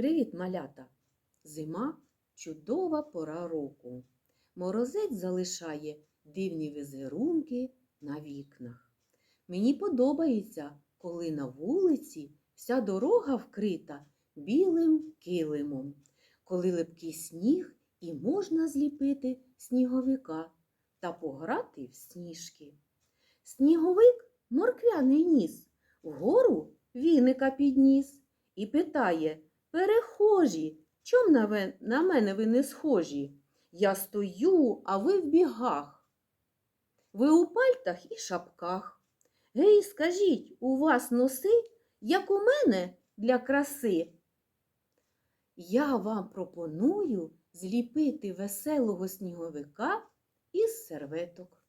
Привіт, малята! Зима чудова пора року. Морозець залишає дивні візерунки на вікнах. Мені подобається, коли на вулиці вся дорога вкрита білим килимом, коли липкий сніг і можна зліпити сніговика та пограти в сніжки. Сніговик морквяний ніс, вгору віника підніс і питає Перехожі, чом на, ве- на мене ви не схожі? Я стою, а ви в бігах. Ви у пальтах і шапках. Гей, скажіть, у вас носи, як у мене для краси? Я вам пропоную зліпити веселого сніговика із серветок.